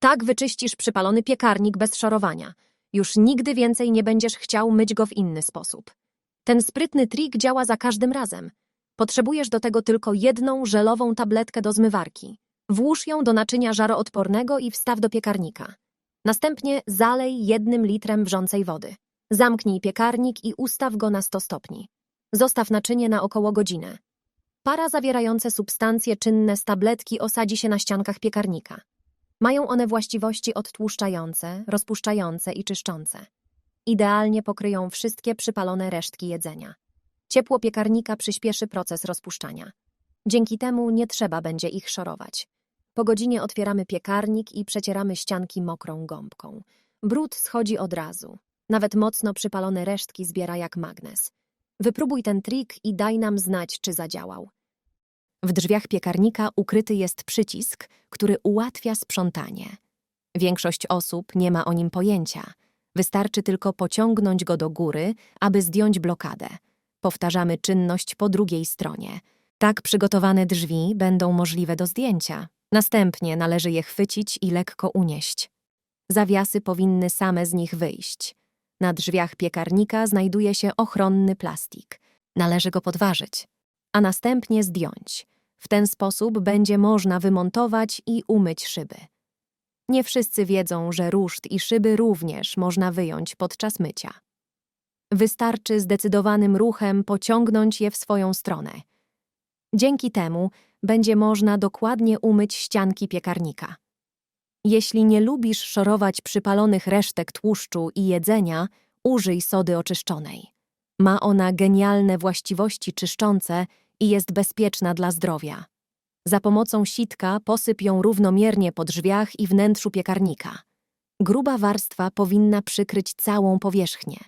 Tak wyczyścisz przypalony piekarnik bez szorowania. Już nigdy więcej nie będziesz chciał myć go w inny sposób. Ten sprytny trik działa za każdym razem. Potrzebujesz do tego tylko jedną żelową tabletkę do zmywarki. Włóż ją do naczynia żaroodpornego i wstaw do piekarnika. Następnie zalej jednym litrem wrzącej wody. Zamknij piekarnik i ustaw go na 100 stopni. Zostaw naczynie na około godzinę. Para zawierające substancje czynne z tabletki osadzi się na ściankach piekarnika. Mają one właściwości odtłuszczające, rozpuszczające i czyszczące. Idealnie pokryją wszystkie przypalone resztki jedzenia. Ciepło piekarnika przyspieszy proces rozpuszczania. Dzięki temu nie trzeba będzie ich szorować. Po godzinie otwieramy piekarnik i przecieramy ścianki mokrą gąbką. Brud schodzi od razu. Nawet mocno przypalone resztki zbiera jak magnes. Wypróbuj ten trik i daj nam znać, czy zadziałał. W drzwiach piekarnika ukryty jest przycisk, który ułatwia sprzątanie. Większość osób nie ma o nim pojęcia. Wystarczy tylko pociągnąć go do góry, aby zdjąć blokadę. Powtarzamy czynność po drugiej stronie. Tak przygotowane drzwi będą możliwe do zdjęcia. Następnie należy je chwycić i lekko unieść. Zawiasy powinny same z nich wyjść. Na drzwiach piekarnika znajduje się ochronny plastik. Należy go podważyć, a następnie zdjąć. W ten sposób będzie można wymontować i umyć szyby. Nie wszyscy wiedzą, że ruszt i szyby również można wyjąć podczas mycia. Wystarczy zdecydowanym ruchem pociągnąć je w swoją stronę. Dzięki temu będzie można dokładnie umyć ścianki piekarnika. Jeśli nie lubisz szorować przypalonych resztek tłuszczu i jedzenia, użyj sody oczyszczonej. Ma ona genialne właściwości czyszczące i jest bezpieczna dla zdrowia. Za pomocą sitka posyp ją równomiernie po drzwiach i wnętrzu piekarnika. Gruba warstwa powinna przykryć całą powierzchnię.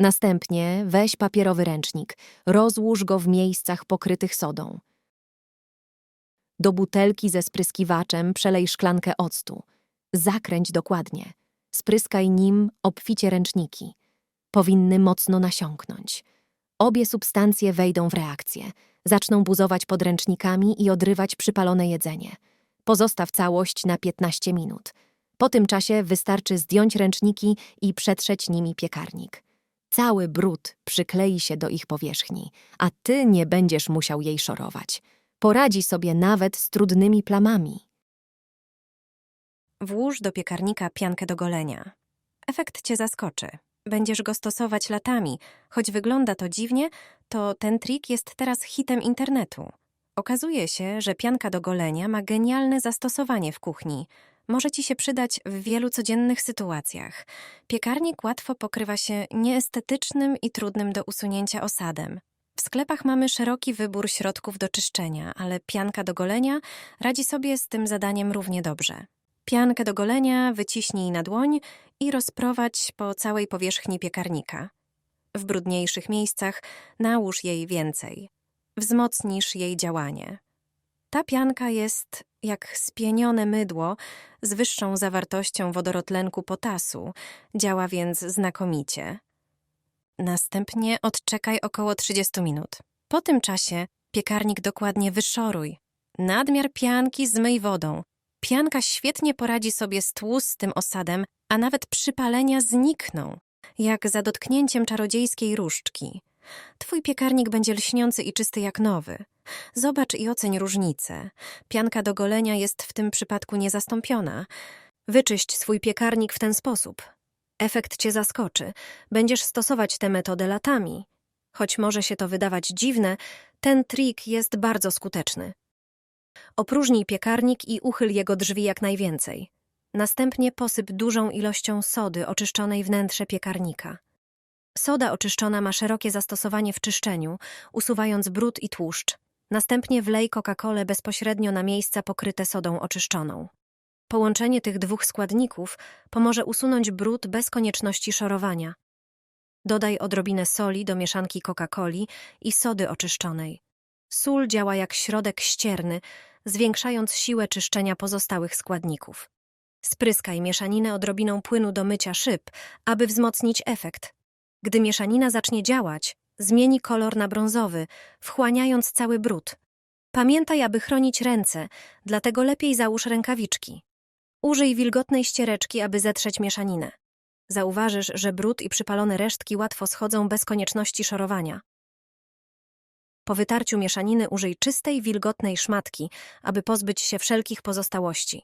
Następnie weź papierowy ręcznik, rozłóż go w miejscach pokrytych sodą. Do butelki ze spryskiwaczem przelej szklankę octu. Zakręć dokładnie. Spryskaj nim obficie ręczniki. Powinny mocno nasiąknąć. Obie substancje wejdą w reakcję. Zaczną buzować pod ręcznikami i odrywać przypalone jedzenie. Pozostaw całość na 15 minut. Po tym czasie wystarczy zdjąć ręczniki i przetrzeć nimi piekarnik. Cały brud przyklei się do ich powierzchni, a ty nie będziesz musiał jej szorować. Poradzi sobie nawet z trudnymi plamami. Włóż do piekarnika piankę do golenia. Efekt cię zaskoczy. Będziesz go stosować latami. Choć wygląda to dziwnie, to ten trik jest teraz hitem internetu. Okazuje się, że pianka do golenia ma genialne zastosowanie w kuchni. Może ci się przydać w wielu codziennych sytuacjach. Piekarnik łatwo pokrywa się nieestetycznym i trudnym do usunięcia osadem. W sklepach mamy szeroki wybór środków do czyszczenia, ale pianka do golenia radzi sobie z tym zadaniem równie dobrze. Piankę do golenia wyciśnij na dłoń i rozprowadź po całej powierzchni piekarnika. W brudniejszych miejscach nałóż jej więcej. Wzmocnisz jej działanie. Ta pianka jest jak spienione mydło z wyższą zawartością wodorotlenku potasu, działa więc znakomicie. Następnie odczekaj około 30 minut. Po tym czasie piekarnik dokładnie wyszoruj. Nadmiar pianki zmyj wodą. Pianka świetnie poradzi sobie z tłustym osadem, a nawet przypalenia znikną, jak za dotknięciem czarodziejskiej różdżki. Twój piekarnik będzie lśniący i czysty jak nowy. Zobacz i oceń różnicę. Pianka do golenia jest w tym przypadku niezastąpiona. Wyczyść swój piekarnik w ten sposób. Efekt cię zaskoczy. Będziesz stosować tę metodę latami. Choć może się to wydawać dziwne, ten trik jest bardzo skuteczny. Opróżnij piekarnik i uchyl jego drzwi jak najwięcej. Następnie posyp dużą ilością sody oczyszczonej wnętrze piekarnika. Soda oczyszczona ma szerokie zastosowanie w czyszczeniu, usuwając brud i tłuszcz. Następnie wlej Coca-Colę bezpośrednio na miejsca pokryte sodą oczyszczoną. Połączenie tych dwóch składników pomoże usunąć brud bez konieczności szorowania. Dodaj odrobinę soli do mieszanki Coca-Coli i sody oczyszczonej. Sól działa jak środek ścierny, zwiększając siłę czyszczenia pozostałych składników. Spryskaj mieszaninę odrobiną płynu do mycia szyb, aby wzmocnić efekt. Gdy mieszanina zacznie działać, zmieni kolor na brązowy, wchłaniając cały brud. Pamiętaj, aby chronić ręce, dlatego lepiej załóż rękawiczki. Użyj wilgotnej ściereczki, aby zetrzeć mieszaninę. Zauważysz, że brud i przypalone resztki łatwo schodzą bez konieczności szorowania. Po wytarciu mieszaniny użyj czystej, wilgotnej szmatki, aby pozbyć się wszelkich pozostałości.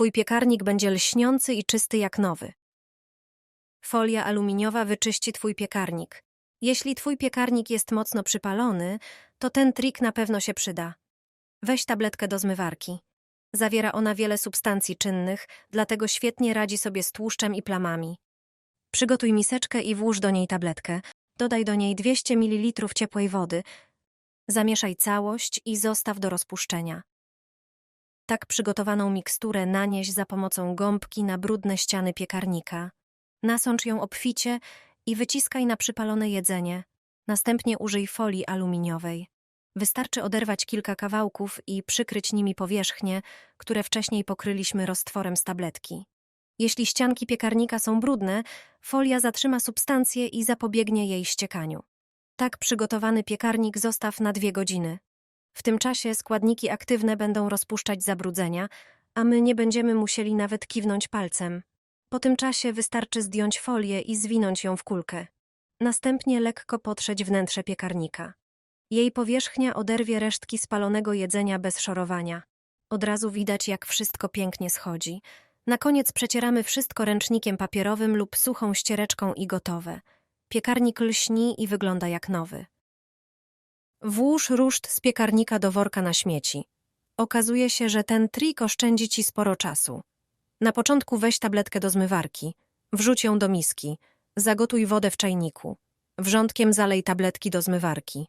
Twój piekarnik będzie lśniący i czysty jak nowy. Folia aluminiowa wyczyści twój piekarnik. Jeśli twój piekarnik jest mocno przypalony, to ten trik na pewno się przyda. Weź tabletkę do zmywarki. Zawiera ona wiele substancji czynnych, dlatego świetnie radzi sobie z tłuszczem i plamami. Przygotuj miseczkę i włóż do niej tabletkę. Dodaj do niej 200 ml ciepłej wody. Zamieszaj całość i zostaw do rozpuszczenia. Tak przygotowaną miksturę nanieś za pomocą gąbki na brudne ściany piekarnika. Nasącz ją obficie i wyciskaj na przypalone jedzenie. Następnie użyj folii aluminiowej. Wystarczy oderwać kilka kawałków i przykryć nimi powierzchnie, które wcześniej pokryliśmy roztworem z tabletki. Jeśli ścianki piekarnika są brudne, folia zatrzyma substancję i zapobiegnie jej ściekaniu. Tak przygotowany piekarnik zostaw na dwie godziny. W tym czasie składniki aktywne będą rozpuszczać zabrudzenia, a my nie będziemy musieli nawet kiwnąć palcem. Po tym czasie wystarczy zdjąć folię i zwinąć ją w kulkę. Następnie lekko potrzeć wnętrze piekarnika. Jej powierzchnia oderwie resztki spalonego jedzenia bez szorowania. Od razu widać, jak wszystko pięknie schodzi. Na koniec przecieramy wszystko ręcznikiem papierowym lub suchą ściereczką i gotowe. Piekarnik lśni i wygląda jak nowy. Włóż ruszt z piekarnika do worka na śmieci. Okazuje się, że ten trik oszczędzi ci sporo czasu. Na początku weź tabletkę do zmywarki, wrzuć ją do miski, zagotuj wodę w czajniku. Wrzątkiem zalej tabletki do zmywarki.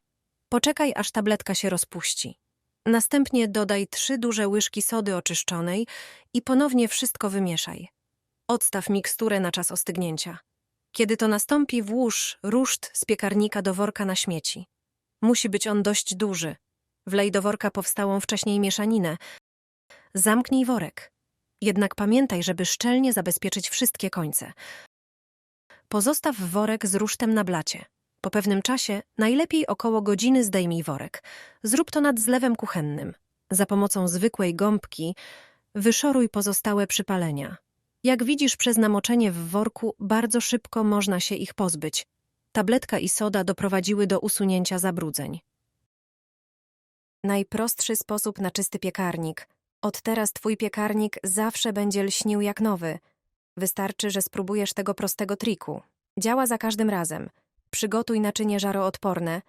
Poczekaj, aż tabletka się rozpuści. Następnie dodaj trzy duże łyżki sody oczyszczonej i ponownie wszystko wymieszaj. Odstaw miksturę na czas ostygnięcia. Kiedy to nastąpi, włóż ruszt z piekarnika do worka na śmieci. Musi być on dość duży. Wlej do worka powstałą wcześniej mieszaninę. Zamknij worek. Jednak pamiętaj, żeby szczelnie zabezpieczyć wszystkie końce. Pozostaw worek z rusztem na blacie. Po pewnym czasie, najlepiej około godziny zdejmij worek. Zrób to nad zlewem kuchennym. Za pomocą zwykłej gąbki wyszoruj pozostałe przypalenia. Jak widzisz, przez namoczenie w worku bardzo szybko można się ich pozbyć. Tabletka i soda doprowadziły do usunięcia zabrudzeń. Najprostszy sposób na czysty piekarnik. Od teraz twój piekarnik zawsze będzie lśnił jak nowy. Wystarczy, że spróbujesz tego prostego triku. Działa za każdym razem. Przygotuj naczynie żaroodporne,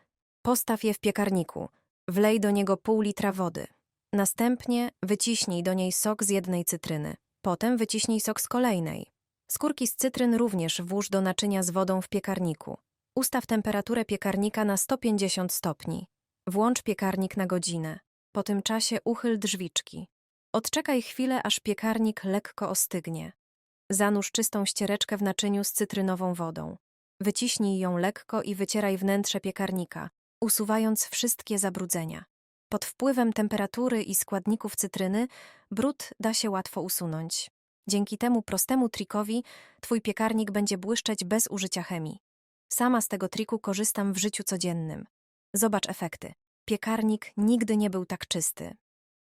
postaw je w piekarniku, wlej do niego pół litra wody. Następnie wyciśnij do niej sok z jednej cytryny. Potem wyciśnij sok z kolejnej. Skórki z cytryn również włóż do naczynia z wodą w piekarniku. Ustaw temperaturę piekarnika na 150 stopni. Włącz piekarnik na godzinę. Po tym czasie uchyl drzwiczki. Odczekaj chwilę, aż piekarnik lekko ostygnie. Zanurz czystą ściereczkę w naczyniu z cytrynową wodą. Wyciśnij ją lekko i wycieraj wnętrze piekarnika, usuwając wszystkie zabrudzenia. Pod wpływem temperatury i składników cytryny brud da się łatwo usunąć. Dzięki temu prostemu trikowi twój piekarnik będzie błyszczeć bez użycia chemii. Sama z tego triku korzystam w życiu codziennym. Zobacz efekty. Piekarnik nigdy nie był tak czysty.